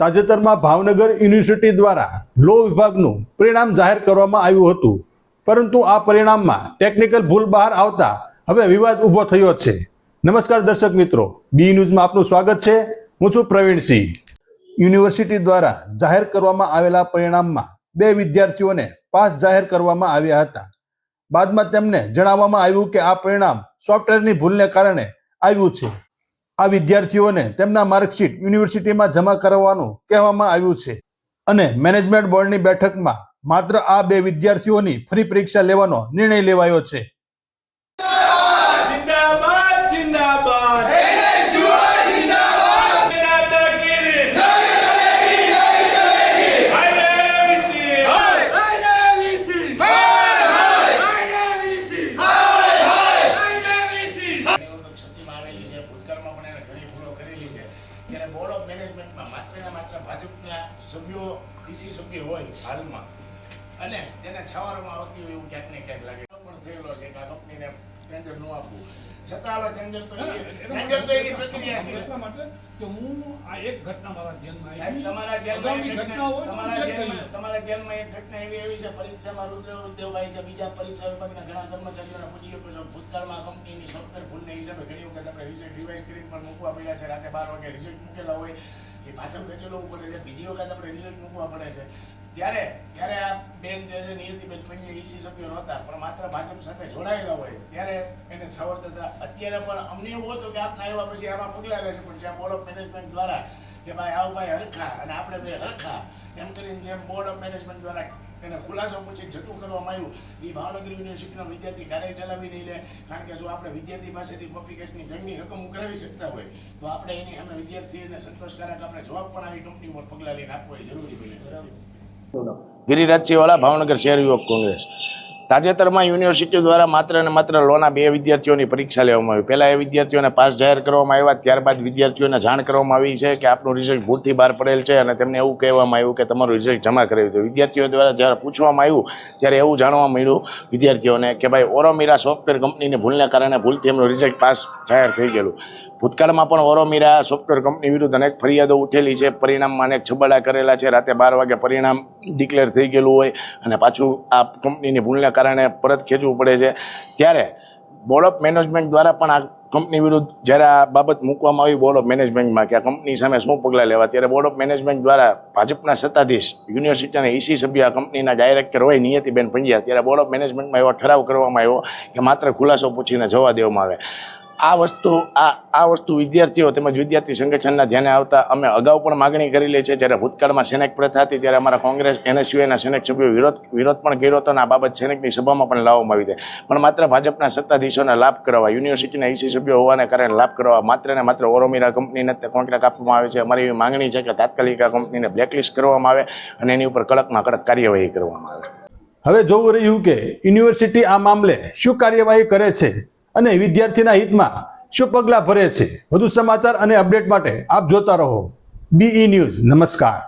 તાજેતરમાં ભાવનગર યુનિવર્સિટી દ્વારા લો વિભાગનું પરિણામ જાહેર કરવામાં આવ્યું હતું. પરંતુ આ પરિણામમાં ટેકનિકલ ભૂલ બહાર આવતા હવે વિવાદ ઊભો થયો છે. નમસ્કાર દર્શક મિત્રો. બી ન્યૂઝમાં આપનું સ્વાગત છે. હું છું પ્રવીણસિંહ યુનિવર્સિટી દ્વારા જાહેર કરવામાં આવેલા પરિણામમાં બે વિદ્યાર્થીઓને પાસ જાહેર કરવામાં આવ્યા હતા. બાદમાં તેમને જણાવવામાં આવ્યું કે આ પરિણામ સોફ્ટવેરની ભૂલને કારણે આવ્યું છે. આ વિદ્યાર્થીઓને તેમના માર્કશીટ યુનિવર્સિટીમાં જમા કરાવવાનું કહેવામાં આવ્યું છે. અને મેનેજમેન્ટ બોર્ડની બેઠકમાં માત્ર આ બે વિદ્યાર્થીઓની ફરી પરીક્ષા લેવાનો નિર્ણય લેવાયો છે. ભૂતકાળમાં પણ એને ઘણી ભૂલો કરેલી છે. ત્યારે બોર્ડ ઓફ મેનેજમેન્ટમાં માત્ર ને માત્ર ભાજપના સભ્યો ડીસી સભ્ય હોય હાલમાં. અને તેને છાવારોમાં આવતી હોય એવું ક્યાંક ને ક્યાંક લાગે. પણ થયેલો છે કે આ કંપનીને ટેન્ડર ન આપવું. છતાં હવે ટેન્ડર તો ટેન્ડર તો એની પ્રક્રિયા છે. એટલા માટે કે હું આ એક ઘટના મારા ધ્યાનમાં આવી. તમારા ધ્યાનમાં ઘટના હોય તમારા ધ્યાનમાં તમારા ધ્યાનમાં એક ઘટના એવી આવી છે પરીક્ષામાં રુદ્રદેવભાઈ છે બીજા પરીક્ષા વિભાગના ઘણા કર્મચારીઓને પૂછી શકો છો ભૂતકાળમાં કંપનીની સોફ્ટવેર હિસાબે ઘણી વખત આપણે રિઝલ્ટ રિવાઇઝ કરીને પણ મૂકવા પડ્યા છે. રાતે બાર વાગે રિઝલ્ટ મૂકેલા હોય, એ પાછળ ખેંચેલો ઉપર છે બીજી વખત આપણે રિઝલ્ટ મૂકવા પડે છે. ત્યારે ત્યારે આ બેન જે છે નિયતિબેન પંજે ઈસી સભ્યો નહોતા, પણ માત્ર ભાજપ સાથે જોડાયેલા હોય. ત્યારે એને છાવરતા હતા. અત્યારે પણ અમને એવું હતું કે આપના આવ્યા પછી આમાં પગલાં લે છે પણ જ્યાં બોર્ડ ઓફ મેનેજમેન્ટ દ્વારા કે ભાઈ આવું ભાઈ હરખા, અને આપણે બે હરખા, એમ કરીને જેમ બોર્ડ ઓફ મેનેજમેન્ટ દ્વારા એને ખુલાસો પૂછી જતું કરવામાં આવ્યું. એ ભાવનગર યુનિવર્સિટીનો વિદ્યાર્થી કાર્ય ચલાવી નહીં લે. કારણ કે જો આપણે વિદ્યાર્થી પાસેથી કોપી કેસની દંડની રકમ ઉઘરાવી શકતા હોય, તો આપણે એની અમે વિદ્યાર્થીને સંતોષકારક આપણે જવાબ પણ આવી કંપની ઉપર પગલાં લઈને આપવો એ જરૂરી બને છે. ગિરિરાજસિંહવાળા, ભાવનગર શહેર યુવક કોંગ્રેસ તાજેતરમાં યુનિવર્સિટી દ્વારા માત્ર અને માત્ર લોના બે વિદ્યાર્થીઓની પરીક્ષા લેવામાં આવી. પહેલાં એ વિદ્યાર્થીઓને પાસ જાહેર કરવામાં આવ્યા, ત્યારબાદ વિદ્યાર્થીઓને જાણ કરવામાં આવી છે કે આપનું રિઝલ્ટ ભૂલથી બહાર પડેલ છે અને તેમને એવું કહેવામાં આવ્યું કે તમારું રિઝલ્ટ જમા કરાવ્યું હતું વિદ્યાર્થીઓ દ્વારા જ્યારે પૂછવામાં આવ્યું, ત્યારે એવું જાણવા મળ્યું વિદ્યાર્થીઓને કે ભાઈ ઓરોમીરા સોફ્ટવેર કંપનીની ભૂલને કારણે ભૂલથી એમનું રિઝલ્ટ પાસ જાહેર થઈ ગયેલું. ભૂતકાળમાં પણ ઓરોમીરા સોફ્ટવેર કંપની વિરુદ્ધ અનેક ફરિયાદો ઉઠેલી છે. પરિણામમાં અનેક છબડા કરેલા છે. રાતે બાર વાગે પરિણામ ડિક્લેર થઈ ગયેલું હોય અને પાછું આ કંપનીની ભૂલને કારણે પરત ખેંચવું પડે છે. ત્યારે બોર્ડ ઓફ મેનેજમેન્ટ દ્વારા પણ આ કંપની વિરુદ્ધ જ્યારે આ બાબત મૂકવામાં આવી બોર્ડ ઓફ મેનેજમેન્ટમાં કે આ કંપની સામે શું પગલાં લેવા? ત્યારે બોર્ડ ઓફ મેનેજમેન્ટ દ્વારા ભાજપના સત્તાધીશ યુનિવર્સિટીના ઈસી સભ્ય આ કંપનીના ડાયરેક્ટર હોય, નિયતિબેન પંડ્યા. ત્યારે બોર્ડ ઓફ મેનેજમેન્ટમાં એવો ઠરાવ કરવામાં આવ્યો કે માત્ર ખુલાસો પૂછીને જવા દેવામાં આવે. આ વસ્તુ, આ આ વસ્તુ વિદ્યાર્થીઓ તેમજ વિદ્યાર્થી સંગઠનના ધ્યાને આવતા અમે અગાઉ પણ માગણી કરેલી છે. જ્યારે ભૂતકાળમાં સેનેક પ્રથા હતી, ત્યારે અમારા કોંગ્રેસ એનએસયુએના સેનેક સભ્યો વિરોધ વિરોધ પણ કર્યો હતો અને આ બાબત સેનેકની સભામાં પણ લાવવામાં આવી હતી. પણ માત્ર ભાજપના સત્તાધીશોને લાભ કરવા યુનિવર્સિટીના ઈસી સભ્યો હોવાને કારણે લાભ કરવા માત્ર ને માત્ર ઓરોમીરા કંપનીને કોન્ટ્રાક્ટ આપવામાં આવે છે. અમારી એવી માંગણી છે કે તાત્કાલિક આ કંપનીને બ્લેકલિસ્ટ કરવામાં આવે અને એની ઉપર કડકમાં કડક કાર્યવાહી કરવામાં આવે. હવે જોવું રહ્યું કે યુનિવર્સિટી આ મામલે શું કાર્યવાહી કરે છે? અને વિદ્યાર્થીના હિતમાં શું પગલાં ભરે છે? વધુ સમાચાર અને અપડેટ માટે આપ જોતા રહો. બીઈ ન્યૂઝ નમસ્કાર.